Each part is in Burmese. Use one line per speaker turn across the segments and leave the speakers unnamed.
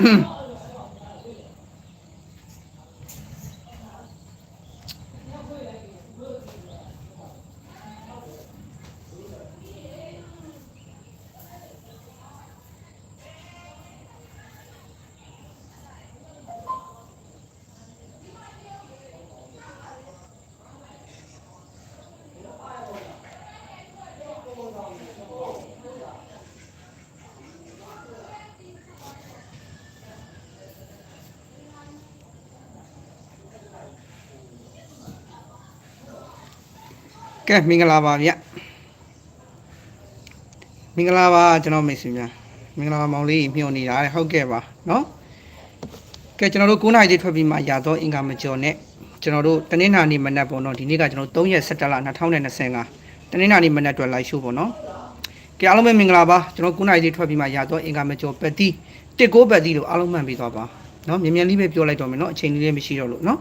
Mm-hmm. ကဲမင်္ဂလာပါဗျမင်္ဂလာပါကျွန်တော်မိတ်ဆွေများမင်္ဂလာပါမောင်လေးမျှော်နေတာတဲ့ဟုတ်ကဲ့ပါနော်ကဲကျွန်တော်တို့9နာရီထွက်ပြီးမှရာတော့အင်္ဂါမကျော်နဲ့ကျွန်တော်တို့တနင်္လာနေ့မနက်ပေါ့နော်ဒီနေ့ကကျွန်တော်3ရက်17လ2025တနင်္လာနေ့မနက်အတွက် live show ပေါ့နော်ကဲအားလုံးပဲမင်္ဂလာပါကျွန်တော်9နာရီထွက်ပြီးမှရာတော့အင်္ဂါမကျော်ပတ်တီတစ်ကိုပတ်တီလို့အားလုံးမှန်ပြီးသွားပါနော်မြန်မြန်လေးပဲပြောလိုက်တော့မယ်နော်အချိန်လေးလေးမရှိတော့လို့နော်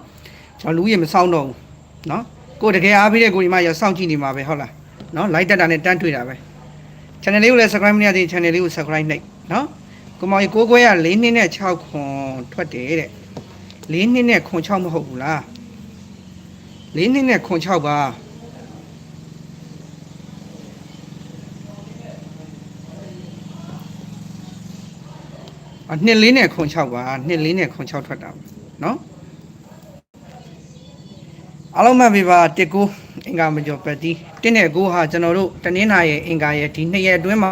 ကျွန်တော်လူကြီးမဆောင်တော့ဘူးနော် ကိုတကယ်အားပေးတဲ့ကိုဒီမှာရစောင့်ကြည့်နေမှာပဲဟုတ်လားနော် like တက်တာနဲ့တန်းတွေ့တာပဲ channel လေးကိုလည်း subscribe မရသေးရင် channel လေးကို subscribe နှိပ်နော်ကိုမောင်ကြီးကိုခွဲက4နှစ်နဲ့6ခွန်ထွက်တယ်တဲ့4နှစ်နဲ့ခွန်6မဟုတ်ဘူးလား4နှစ်နဲ့ခွန်6ပါအနှစ်လေးနဲ့ခွန်6ပါနှစ်လေးနဲ့ခွန်6ထွက်တာနော် အားလုံးမှတ်ပြီပါတစ်ကိုအင်္ဂါမကျော်ပတ်တီတင်းတဲ့ကိုဟာကျွန်တော်တို့တနင်္လာရဲ့အင်္ဂါရဲ့ဒီနှစ်ရက်အတွင်းမှာ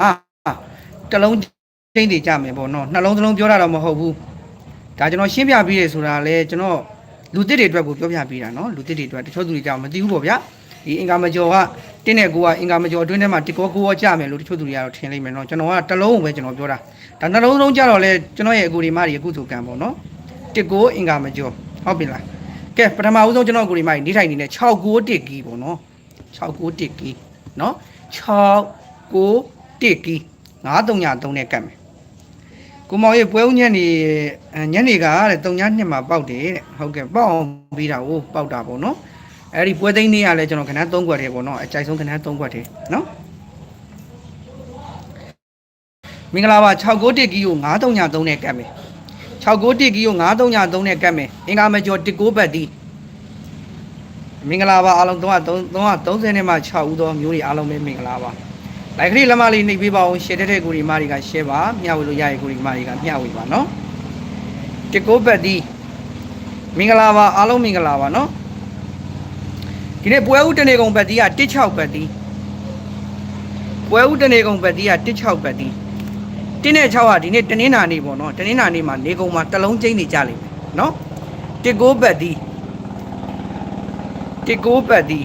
အာတစ်လုံးချင်းတည်ကြမယ်ပေါ့နော်နှလုံးသလုံးပြောတာတော့မဟုတ်ဘူးဒါကျွန်တော်ရှင်းပြပြီးတယ်ဆိုတာလဲကျွန်တော်လူသစ်တွေအတွက်ကိုပြောပြပေးတာနော်လူသစ်တွေအတွက်တချို့သူတွေကြောင့်မသိဘူးပေါ့ဗျာဒီအင်္ဂါမကျော်ကတင်းတဲ့ကိုကအင်္ဂါမကျော်အတွင်းထဲမှာတစ်ကောကိုရောကြမယ်လို့တချို့သူတွေကတော့ထင်လိမ့်မယ်နော်ကျွန်တော်ကတစ်လုံးကိုပဲကျွန်တော်ပြောတာဒါနှလုံးလုံးကြတော့လဲကျွန်တော်ရဲ့အကူဒီမတွေအခုဆိုကံပေါ့နော်တစ်ကိုအင်္ဂါမကျော်ဟုတ်ပြီလား ကဲပထမဦးဆုံးကျွန်တော်ကိုဒီမိုင်းနေထိုင်နေတဲ့691ကီပေါ့နော်691ကီနော်691ကီ9303နဲ့ကတ်မယ်ကိုမောင်ရဲ့ပွဲဦးညက်နေညက်နေကတဲ့3ညနှစ်မှာပေါက်တယ်တဲ့ဟုတ်ကဲ့ပေါက်အောင်ပြီးတာကိုပေါက်တာပေါ့နော်အဲ့ဒီပွဲသိန်းလေးကလည်းကျွန်တော်ခဏ3ခွက်တယ်ပေါ့နော်အကြိုက်ဆုံးခဏ3ခွက်တယ်နော်မင်္ဂလာပါ691ကီကို9303နဲ့ကတ်မယ် 691ကီကို9303နဲ့ကတ်မယ်အင်္ဂါမကျော်19ဘတ်ဒီမင်္ဂလာပါအားလုံး330 330နဲ့မှ6ဦးသောမျိုးတွေအားလုံးပဲမင်္ဂလာပါလိုက်ခရီးလက်မလေးနှိပ်ပေးပါအောင်ရှယ်တဲ့တဲ့ကိုဒီမာတွေကရှယ်ပါမျှဝေလို့ရရဲ့ကိုဒီမာတွေကမျှဝေပါနော်19ဘတ်ဒီမင်္ဂလာပါအားလုံးမင်္ဂလာပါနော်ဒီနေ့ပွဲဦးတနေကုန်ဘတ်ဒီက16ဘတ်ဒီပွဲဦးတနေကုန်ဘတ်ဒီက16ဘတ်ဒီ တင်းနဲ့6ကဒီနေ့တနင်္လာနေ့ပေါ့နော်တနင်္လာနေ့မှာနေကုံမှာတစ်လုံးကျင်းနေကြလိမ့်မယ်နော်တစ်ကိုဘတ်ဒီတစ်ကိုဘတ်ဒီ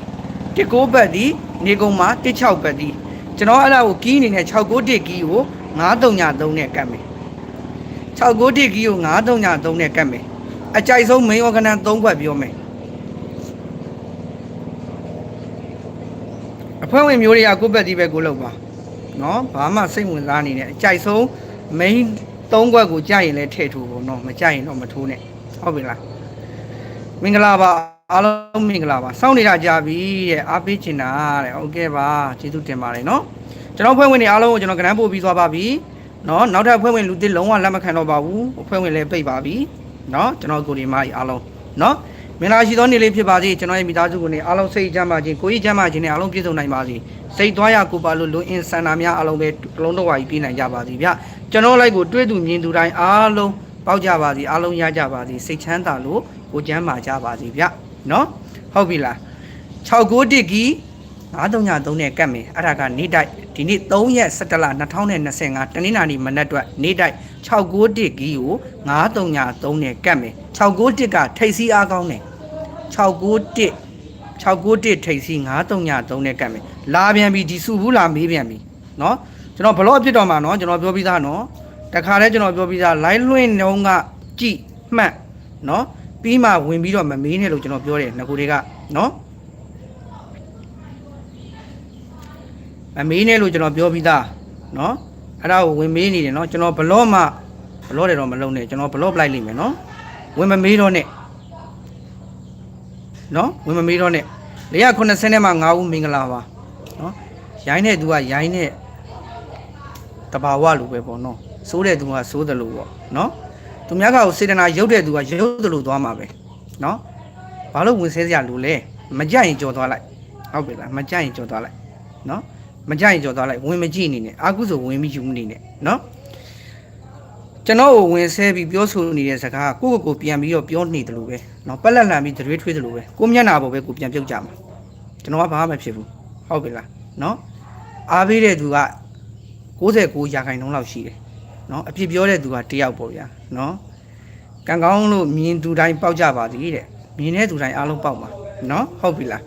တစ်ကိုဘတ်ဒီနေကုံမှာ16ဘတ်ဒီကျွန်တော်အဲ့ဒါကိုကီးအနေနဲ့691ကီးကို9303နဲ့ကတ်မယ်691ကီးကို9303နဲ့ကတ်မယ်အကြိုက်ဆုံး main organ 3ခွက်ပြောမယ်အဖွဲ့ဝင်မျိုးတွေကကိုယ့်ဘက်ဒီပဲကိုလောက်ပါ နော်ဘာမှစိတ်ဝင်စားနေနဲ့အကြိုက်ဆုံး main ၃ခွက်ကိုကြိုက်ရင်လည်းထည့်ထိုးပေါ့နော်မကြိုက်ရင်တော့မထိုးနဲ့ဟုတ်ပြီလားမင်္ဂလာပါအားလုံးမင်္ဂလာပါစောင့်နေတာကြပြီတဲ့အားပေးချင်တာတဲ့ဟုတ်ကဲ့ပါကျေးဇူးတင်ပါတယ်နော်ကျွန်တော်ဖွဲ့ဝင်တွေအားလုံးကိုကျွန်တော်ကဏ္ဍပို့ပြီးသွားပါပြီနော်နောက်ထပ်ဖွဲ့ဝင်လူသစ်လုံးဝလက်မခံတော့ပါဘူးဖွဲ့ဝင်လည်းပိတ်ပါပြီနော်ကျွန်တော်ကိုဒီမကြီးအားလုံးနော် မင်္ဂလာရှိသောနေ့လေးဖြစ်ပါစေကျွန်တော်ရဲ့မိသားစုကိုနေအားလုံးစိတ်ကြမ်းပါခြင်းကိုယ်ကြီးကြမ်းပါခြင်းနဲ့အားလုံးပြည့်စုံနိုင်ပါစေစိတ်သွားရကိုယ်ပါလို့လူအင်ဆန္ဒများအားလုံးပဲတစ်လုံးတော့ဝါကြီးပြည့်နိုင်ကြပါစေဗျကျွန်တော်လိုက်ကိုတွေ့သူမြင်သူတိုင်းအားလုံးပေါက်ကြပါစေအားလုံးရကြပါစေစိတ်ချမ်းသာလို့ကိုယ်ချမ်းသာကြပါစေဗျနော်ဟုတ်ပြီလား6တိကီ9303နဲ့ကတ်မယ်အဲ့ဒါကနေ့တိုက်ဒီနေ့3ရက်17လ2025တနင်္လာနေ့မနက်အတွက်နေ့တိုက် 6တိကီကို9303နဲ့ကတ်မယ်6တိကထိတ်စီးအားကောင်းတယ်691 691ထိတ်စီ9303နဲ့ကတ်မယ်လာပြန်ပြီဒီစုဘူးလာမေးပြန်ပြီเนาะကျွန်တော်ဘလော့ဖြစ်တော့မှာเนาะကျွန်တော်ပြောပြီးသားเนาะတခါတည်းကျွန်တော်ပြောပြီးသား line လွှင့်နှုံးကကြည်မှတ်เนาะပြီးမှဝင်ပြီးတော့မမေးနဲ့လို့ကျွန်တော်ပြောတယ်ငကိုတွေကเนาะမမေးနဲ့လို့ကျွန်တော်ပြောပြီးသားเนาะ အဲ့ဒါကိုဝင်မေးနေတယ်နော်ကျွန်တော်ဘလော့မှဘလော့တယ်တော့မလုံးနဲ့ကျွန်တော်ဘလော့ပလိုက်လိမ့်မယ်နော်ဝင်မမေးတော့နဲ့နော်ဝင်မမေးတော့နဲ့480နဲ့မှ9ဦးမင်္ဂလာပါနော်ရိုင်းတဲ့သူကရိုင်းတဲ့တဘာဝလိုပဲပေါ့နော်စိုးတဲ့သူကစိုးတယ်လို့ပေါ့နော်သူများကကိုစေတနာရုပ်တဲ့သူကရုပ်တယ်လို့သွားမှာပဲနော်ဘာလို့ဝင်ဆဲစရာလိုလဲမကြိုက်ရင်ကြော်သွားလိုက်ဟုတ်ပြီလားမကြိုက်ရင်ကြော်သွားလိုက်နော် မကြိုက်ကြော်သွားလိုက်ဝင်မကြည့်အနေနဲ့အာကုဆိုဝင်မယူအနေနဲ့နော်ကျွန်တော်ကိုဝင်ဆဲပြီးပြောဆိုနေတဲ့စကားကိုကိုကိုပြန်ပြီးတော့ပြောနေတယ်လို့ပဲနော်ပက်လက်လှန်ပြီးတွေးထွေးတယ်လို့ပဲကိုမျက်နာပေါ်ပဲကိုပြန်ပြုတ်ကြမှာကျွန်တော်ကဘာမှမဖြစ်ဘူးဟုတ်ပြီလားနော်အားပေးတဲ့သူက69ရာခိုင်နှုန်းလောက်ရှိတယ်နော်အပြစ်ပြောတဲ့သူကတယောက်ပေါ့ဗျာနော်ကံကောင်းလို့မြင်သူတိုင်းပေါက်ကြပါသည်တဲ့မြင်တဲ့သူတိုင်းအားလုံးပေါက်ပါနော်ဟုတ်ပြီလား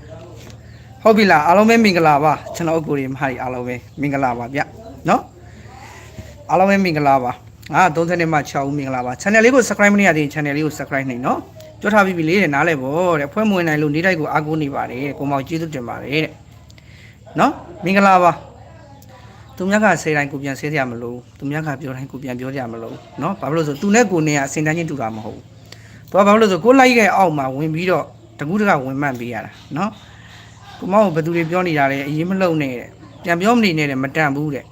ဟုတ်ပြီလားအားလုံးပဲမင်္ဂလာပါကျွန်တော်အကိုရီမဟာကြီးအားလုံးပဲမင်္ဂလာပါဗျเนาะအားလုံးပဲမင်္ဂလာပါအာ30မှ6ဦးမင်္ဂလာပါ channel လေးကို subscribe မလုပ်ရသေးရင် channel လေးကို subscribe နိုင်နော်ပြောထားပြီးပြီလေတဲ့နားလဲပေါ့တဲ့ဖွဲ့မဝင်နိုင်လို့နေတိုက်ကိုအားကိုးနေပါတယ်တဲ့ကိုမောင်ကျေးဇူးတင်ပါတယ်တဲ့နော်မင်္ဂလာပါသူများကဆေးတိုင်းကိုပြန်ဆေးစရာမလိုသူများကပြောတိုင်းကိုပြန်ပြောကြမလို့နော်ဘာဖြစ်လို့ဆိုသူနဲ့ကိုနေကအစင်တန်းချင်းတူတာမဟုတ်ဘူးသူကဘာဖြစ်လို့ဆိုကိုလိုက်ရဲ့အောက်မှာဝင်ပြီးတော့တကူးတကဝင်မှန်ပေးရတာနော် ကိုမောင်ကဘယ်သူတွေပြောနေတာလဲအရင်မလုံနဲ့တဲ့ပြန်ပြောမနေနဲ့တဲ့မတန်ဘူးတဲ့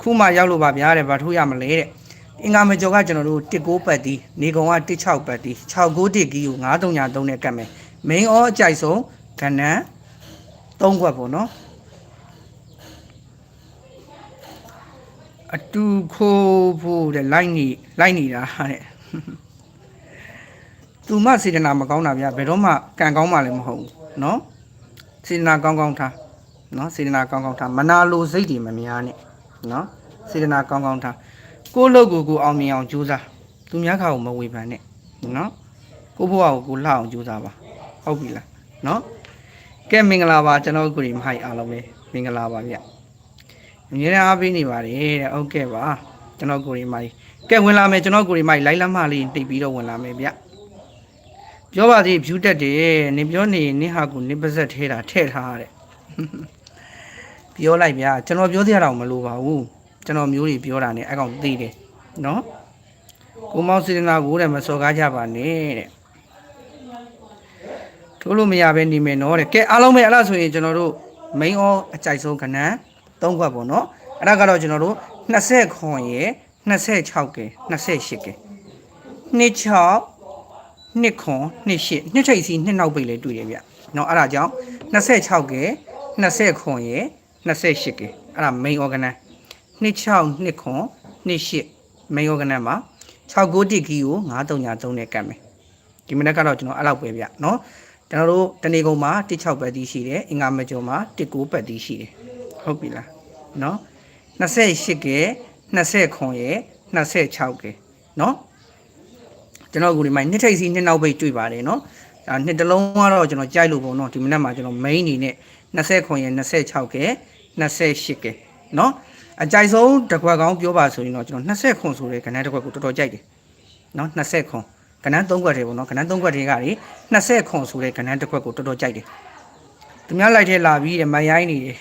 ခုမှရောက်လို့ပါဗျာတဲ့ဘာထိုးရမလဲတဲ့အင်္ဂါမကျော်ကကျွန်တော်တို့19ပတ်တီနေကုံက16ပတ်တီ69တစ်ကီကို9303နဲ့ကတ်မယ် main အောအကြိုက်ဆုံးကဏ္ဍ3ခွက်ပေါ့နော်အတူခိုးဖို့တဲ့လိုက်နေလိုက်နေတာတဲ့သူမစေတနာမကောင်းတာဗျာဘယ်တော့မှကံကောင်းမှလည်းမဟုတ်ဘူးเนาะ စေတနာကောင်းကောင်းထားနော်စေတနာကောင်းကောင်းထားမနာလိုစိတ်တွေမများနဲ့နော်စေတနာကောင်းကောင်းထားကိုယ့်လုပ်ကိုကိုအောင်မြင်အောင်ကြိုးစားသူများခါကိုမဝေဖန်နဲ့နော်ကိုဘွားကိုကိုလှအောင်ကြိုးစားပါဟုတ်ပြီလားနော်ကဲမင်္ဂလာပါကျွန်တော်ကိုရီမဟိုက်အားလုံးပဲမင်္ဂလာပါဗျအများအားပေးနေပါတယ်တဲ့ဟုတ်ကဲ့ပါကျွန်တော်ကိုရီမိုက်ကဲဝင်လာမယ်ကျွန်တော်ကိုရီမိုက်လိုက်လမ်းမလေးတိတ်ပြီးတော့ဝင်လာမယ်ဗျ ပြောပါသေးဖြူတက်တယ်နင်ပြောနေနင်ဟာကိုနင်ပါဇက်ထဲတာထဲ့ထားတဲ့ပြောလိုက်ဗျာကျွန်တော်ပြောသေးရတော့မလိုပါဘူးကျွန်တော်မျိုးတွေပြောတာ ਨੇ အကောင်သိတယ်နော်ကိုမောင်စေတနာကိုတဲ့မစော်ကားကြပါနဲ့တဲ့ထိုးလို့မရပဲနေမယ်နော်တဲ့ကဲအားလုံးပဲအဲ့လားဆိုရင်ကျွန်တော်တို့ main all အကြိုက်ဆုံးခဏန်း၃ခွက်ပေါ့နော်အဲ့ဒါကတော့ကျွန်တော်တို့20ခွန်ရယ်26ကဲ28ကဲ26 နှစ်ခွန်နှစ်ရှစ်နှစ်ထိပ်စီနှစ်နောက်ပိတ်လည်းတွေ့တယ်ဗျ။နော်အဲ့ဒါကြောင့်26ကဲ20ခွန်ရယ်28ကဲအဲ့ဒါ main organon 26နှစ်ခွန်နှစ်ရှစ် main organon မှာ69တိကီကို933နဲ့ကတ်မယ်။ဒီမနေ့ကတော့ကျွန်တော်အဲ့လောက်ပဲဗျ။နော်ကျွန်တော်တို့တနေကုန်မှာ16ပတ်သီးရှိတယ်အင်္ဂါမကျော်မှာ19ပတ်သီးရှိတယ်ဟုတ်ပြီလားနော်28ကဲ20ခွန်ရယ်26ကဲနော် ကျွန်တော်အခုဒီမှာနှစ်ထိပ်စီးနှစ်နောက်ပိတ်တွေ့ပါတယ်နော်ဒါနှစ်တလုံးကတော့ကျွန်တော်ကြိုက်လို့ပေါ့နော်ဒီမနက်မှာကျွန်တော် main နေနဲ့29ရက်26ကဲ28ကဲနော်အကြိုက်ဆုံးတစ်ခွက်ကောင်းပြောပါဆိုရင်တော့ကျွန်တော်20ခွန်ဆိုတဲ့ကဏ္ဍတစ်ခွက်ကိုတော်တော်ကြိုက်တယ်နော်20ခွန်ကဏ္ဍ3ခွက်တွေပေါ့နော်ကဏ္ဍ3ခွက်တွေကနေ20ခွန်ဆိုတဲ့ကဏ္ဍတစ်ခွက်ကိုတော်တော်ကြိုက်တယ်သူများလိုက်ထဲလာပြီးတဲ့မရိုင်းနေတယ်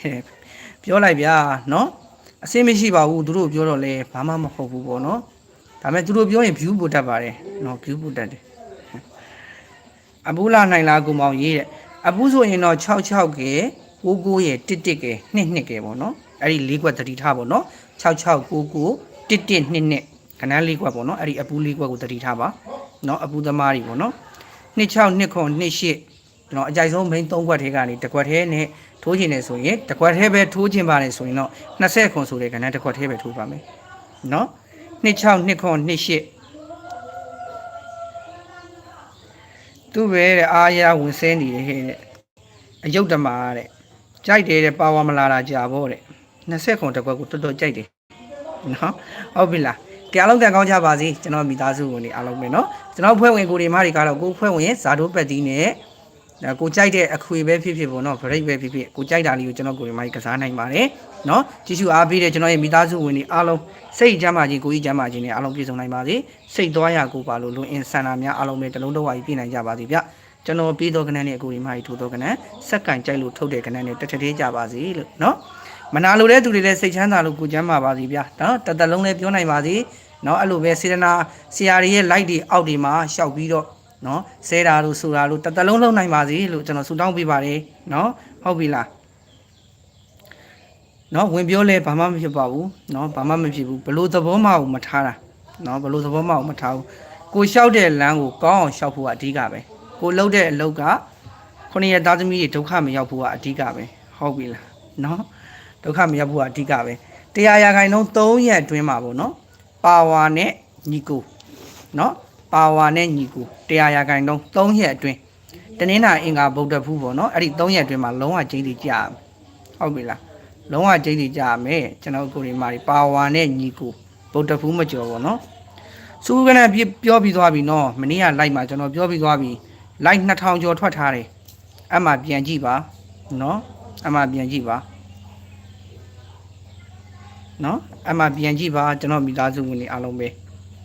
ပြောလိုက်ဗျာနော်အစင်းမရှိပါဘူးသူတို့ပြောတော့လဲဘာမှမဟုတ်ဘူးပေါ့နော် ဒါမဲ့သူတို့ပြောရင် view ပို့တတ်ပါတယ်နော် view ပို့တတ်တယ်အပူလာနိုင်လားကိုမောင်ရေးတဲ့အပူဆိုရင်တော့66ကေ99ရဲ့11ကေ22ကေပေါ့နော်အဲ့ဒီလေးကွက်သတိထားပေါ့နော်6699 1122ခဏလေးကွက်ပေါ့နော်အဲ့ဒီအပူလေးကွက်ကိုသတိထားပါနော်အပူသမားတွေပေါ့နော်262928နော်အကြိုက်ဆုံး main 3ကွက်ထဲကနေတစ်ကွက်ထဲနဲ့ထိုးခြင်းနဲ့ဆိုရင်တစ်ကွက်ထဲပဲထိုးခြင်းပါတယ်ဆိုရင်တော့20ခွန်ဆိုတဲ့ကဏ္ဍတစ်ခွက်ထဲပဲထိုးပါမယ်နော် 26 2ခွန်28သူ့ပဲတဲ့အားရဝင်စင်းနေတယ်ဟဲ့တဲ့အယုတ်တမာတဲ့ကြိုက်တယ်တဲ့ပါဝါမလာတာကြာပေါ့တဲ့20ခွန်တစ်ခွက်ကိုတော်တော်ကြိုက်တယ်နော်ဟုတ်ပြီလားတရားလုံးကန်ကောင်းကြပါစေကျွန်တော်မိသားစုဝင်တွေအားလုံးပဲเนาะကျွန်တော်ဖွဲ့ဝင်ကိုတွေမတွေကတော့ကိုဖွဲ့ဝင်ဇာတိုးပက်တီးနဲ့ ဒါကိုကြိုက်တဲ့အခွေပဲဖြစ်ဖြစ်ပေါ့နော် break ပဲဖြစ်ဖြစ်ကိုကြိုက်တာလေးကိုကျွန်တော်ကိုယ်တိုင်မှကစားနိုင်ပါတယ်နော်ကြည့်ရှုအားပေးတဲ့ကျွန်တော်ရဲ့မိသားစုဝင်တွေအားလုံးစိတ်ကြမ်းပါခြင်းကိုယ်ကြီးကြမ်းပါခြင်းနဲ့အားလုံးပြည့်စုံနိုင်ပါစေစိတ်သွားရကိုပါလို့လွန်အင်ဆန္ဒများအားလုံးပဲတလုံးတော့ဝါကြီးပြည့်နိုင်ကြပါစေဗျကျွန်တော်ပြီးတော့ကနန်းနဲ့အကူဒီမာကြီးထိုးတော့ကနန်းစက္ကန်ကြိုက်လို့ထုတ်တဲ့ကနန်းနဲ့တက်တက်သေးကြပါစေလို့နော်မနာလိုတဲ့သူတွေလည်းစိတ်ချမ်းသာလို့ကိုကြမ်းပါပါစီဗျာနော်တသက်လုံးလည်းပြောနိုင်ပါစီနော်အဲ့လိုပဲစေတနာဆရာတွေရဲ့ light တွေအောက်တွေမှာရှောက်ပြီးတော့ နော်ဆဲတာလို့ဆိုတာလို့တစ်သက်လုံးလုံးနိုင်ပါစေလို့ကျွန်တော်ဆုတောင်းပေးပါတယ်နော်ဟုတ်ပြီလားနော်ဝင်ပြောလဲဘာမှမဖြစ်ပါဘူးနော်ဘာမှမဖြစ်ဘူးဘလို့သဘောမှမထားတာနော်ဘလို့သဘောမှမထားဘူးကိုလျှောက်တဲ့လမ်းကိုကောင်းအောင်လျှောက်ဖို့ကအဓိကပဲကိုလှုပ်တဲ့အလုပ်ကခုနှစ်ရက်သားသမီးတွေဒုက္ခမရောက်ဖို့ကအဓိကပဲဟုတ်ပြီလားနော်ဒုက္ခမရောက်ဖို့ကအဓိကပဲတရားရာခိုင်နှုန်း3ရက်အတွင်းမှာပေါ့နော်ပါဝါနဲ့ညီကိုနော် ပါဝါနဲ့ညီကိုတရားရာခိုင်နှုန်း3ရက်အတွင်းတနင်္လာအင်္ဂါဗုဒ္ဓဖူးပေါ့နော်အဲ့ဒီ3ရက်အတွင်းမှာလုံးဝကျင်းတည်ကြရမယ်ဟုတ်ပြီလားလုံးဝကျင်းတည်ကြရမယ်ကျွန်တော်ကိုယ်ဒီမာဒီပါဝါနဲ့ညီကိုဗုဒ္ဓဖူးမကျော်ပေါ့နော်စူးကနဲ့ပြောပြီးသွားပြီနော်မနေ့ကလိုက်မှာကျွန်တော်ပြောပြီးသွားပြီလိုက်2000ကျော်ထွက်ထားတယ်အဲ့မှာပြန်ကြည့်ပါနော်အဲ့မှာပြန်ကြည့်ပါနော်အဲ့မှာပြန်ကြည့်ပါကျွန်တော်မိသားစုဝင်တွေအားလုံးပဲ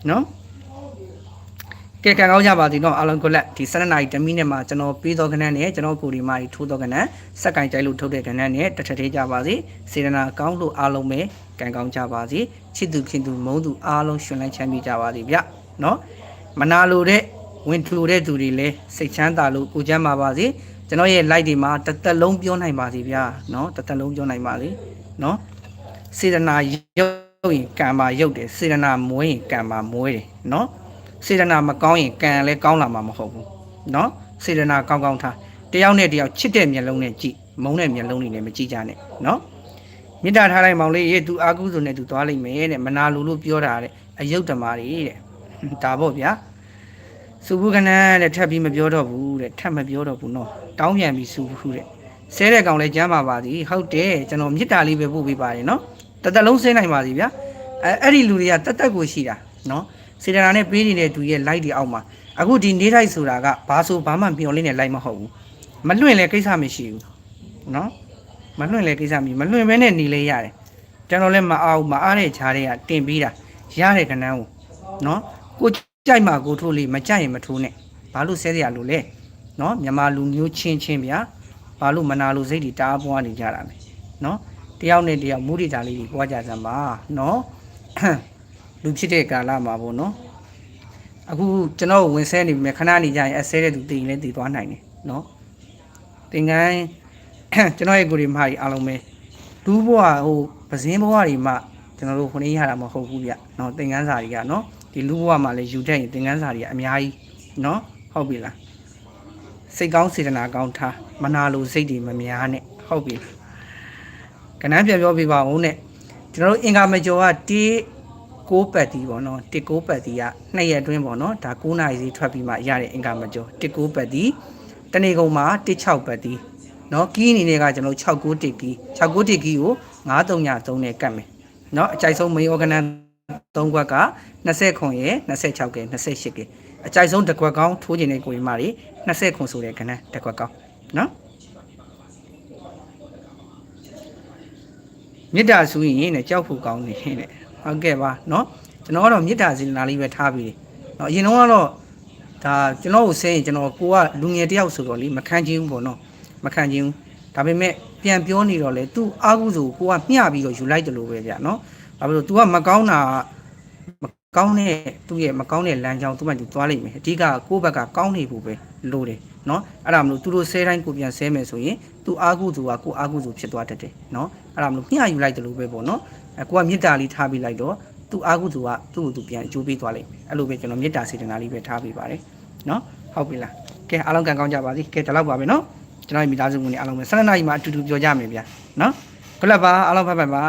နော် ကဲကံကောင်းကြပါသည်နော်အားလုံးကိုလက်ဒီ7နာရီ10မိနစ်မှာကျွန်တော်ပေးသောကဏ္ဍနဲ့ကျွန်တော်ကိုဒီမာဒီထိုးသောကဏ္ဍစက်ကင်ကြိုက်လို့ထုတ်တဲ့ကဏ္ဍနဲ့တစ်ထပ်သေးကြပါစေစေတနာကောင်းလို့အားလုံးပဲကံကောင်းကြပါစေချစ်သူခင်သူမုန်းသူအားလုံးရှင်လန်းချမ်းမြေ့ကြပါစေဗျနော်မနာလိုတဲ့ဝင်ထူတဲ့သူတွေလည်းစိတ်ချမ်းသာလို့ကိုကျမ်းပါပါစေကျွန်တော်ရဲ့ live တွေမှာတစ်သက်လုံးပြောနိုင်ပါစေဗျာနော်တစ်သက်လုံးပြောနိုင်ပါစေနော်စေတနာရုပ်ရင်ကံပါရုပ်တယ်စေတနာမွေးရင်ကံပါမွေးတယ်နော် စေတနာမကောင်းရင်ကံလည်းကောင်းလာမှာမဟုတ်ဘူးနော်စေတနာကောင်းကောင်းထားတယောက်နဲ့တယောက်ချစ်တဲ့မျက်လုံးနဲ့ကြည့်မုန်းတဲ့မျက်လုံးတွေနဲ့မကြည့်ကြနဲ့နော်မေတ္တာထားလိုက်မောင်လေးရေ तू အာကုစုနဲ့ तू သွားလိုက်မယ်တဲ့မနာလိုလို့ပြောတာတဲ့အယုတ်တမာတွေတဲ့ဒါပေါ့ဗျာစုဘူးကနန်းတဲ့ထပ်ပြီးမပြောတော့ဘူးတဲ့ထပ်မပြောတော့ဘူးနော်တောင်းပြန်ပြီးစုဘူးတဲ့ဆဲတဲ့ကောင်လည်းကြမ်းပါပါသည်ဟုတ်တယ်ကျွန်တော်မေတ္တာလေးပဲပို့ပေးပါတယ်နော်တသက်လုံးဆင်းနိုင်ပါစီဗျာအဲအဲ့ဒီလူတွေကတသက်ကိုရှိတာနော် စေတနာနဲ့ပေးနေတဲ့သူရဲ့ light တွေအောက်မှာအခုဒီနေထိုက်ဆိုတာကဘာဆိုဘာမှမျောလင်းတဲ့ light မဟုတ်ဘူးမလွင့်လဲကိစ္စမရှိဘူးနော်မလွင့်လဲကိစ္စမရှိမလွင့်ဘဲနဲ့နေလဲရတယ်ကျွန်တော်လည်းမအားဘူးမအားတဲ့ခြားတွေကတင်ပြီးတာရတဲ့ကဏ္ဍကိုနော်ကိုကြိုက်မှကိုထိုးလေးမကြိုက်ရင်မထိုးနဲ့ဘာလို့ဆဲစရာလို့လဲနော်မြန်မာလူမျိုးချင်းချင်းဗျာဘာလို့မနာလို့စိတ်တွေတားပွားနေကြတာလဲနော်တယောက်နဲ့တယောက်မူရိတာလေးတွေပွားကြစမ်းပါနော် လူဖြစ်တဲ့ကာလမှာပေါ့နော်အခုကျွန်တော်ဝင်ဆဲနေပြီခဏနေကြရင်အဆဲတဲ့သူတင်လည်းတည်သွားနိုင်တယ်နော်တင်ကန်းကျွန်တော်ရဲ့ကိုယ်ဒီမကြီးအားလုံးပဲလူဘဝဟိုပဇင်းဘဝတွေမှာကျွန်တော်တို့ခုနေရတာမဟုတ်ဘူးဗျနော်တင်ကန်းစာတွေကနော်ဒီလူဘဝမှာလည်းယူတတ်ရင်တင်ကန်းစာတွေကအများကြီးနော်ဟုတ်ပြီလားစိတ်ကောင်းစေတနာကောင်းထားမနာလိုစိတ်တွေမများနဲ့ဟုတ်ပြီလားကဏ္ဍပြန်ပြောပြပါဦးနဲ့ကျွန်တော်တို့အင်္ဂါမကျော်ကတီ 6ပတ်တီပေါ့နော်တီ6ပတ်တီက2ရက်အတွင်းပေါ့နော်ဒါ9နာရီစီထွက်ပြီးမှရတဲ့အင်္ဂါမကျော်တီ6ပတ်တီတနေ့ကုန်မှာတီ6ပတ်တီနော်ကီးအနေနဲ့ကကျွန်တော်69တီကီး69တီကီးကို93ည3နဲ့ကတ်မယ်နော်အကြိုက်ဆုံး main organ 3ခွက်က20ခွန်ရယ်26ကဲ28ကဲအကြိုက်ဆုံးတစ်ခွက်ကောင်းထိုးကျင်တဲ့ကိုရီမာတွေ20ခွန်ဆိုတဲ့ကဏ္ဍတစ်ခွက်ကောင်းနော်မေတ္တာဆူရင်နဲ့ကြောက်ဖို့ကောင်းနေတဲ့ ဟုတ်ကဲ့ပါเนาะကျွန်တော်ကတော့မေတ္တာစေတနာလေးပဲထားပြီးတယ်เนาะအရင်တော့ကတော့ဒါကျွန်တော်ကိုဆဲရင်ကျွန်တော်ကိုကလူငယ်တယောက်ဆိုတော့လေမခံချင်းဘူးပေါ့เนาะမခံချင်းဘူးဒါပေမဲ့ပြန်ပြောနေတော့လေ तू အာကုဆိုကိုကမျှပြီးတော့ယူလိုက်တယ်လို့ပဲဗျာเนาะဘာဖြစ်လို့ तू ကမကောင်းတာမကောင်းတဲ့သူ့ရဲ့မကောင်းတဲ့လမ်းကြောင်း तू မှ तू သွားလိမ့်မယ်အဓိကကိုယ့်ဘက်ကကောင်းနေဖို့ပဲလိုတယ်เนาะအဲ့ဒါမလို့သူတို့ဆဲတိုင်းကိုပြန်ဆဲမယ်ဆိုရင် तू အာကုဆိုကကိုအာကုဆိုဖြစ်သွားတတ်တယ်เนาะအဲ့ဒါမလို့မျှယူလိုက်တယ်လို့ပဲပေါ့เนาะ အဲကိုကမေတ္တာလေးထားပြီးလိုက်တော့သူ့အာဟုသူကသူ့ကိုသူပြန်အကျိုးပေးသွားလိမ့်မယ်အဲ့လိုပဲကျွန်တော်မေတ္တာစေတနာလေးပဲထားပေးပါတယ်နော်ဟုတ်ပြီလားကဲအားလုံးကံကောင်းကြပါစေကဲဒီလောက်ပါပဲနော်ကျွန်တော်မိသားစုဝင်တွေအားလုံးပဲဆန္ဒနာကြီးမှာအတူတူပြောကြမယ်ဗျာနော်ဘုလပ်ပါအားလုံးဖတ်ဖတ်ပါ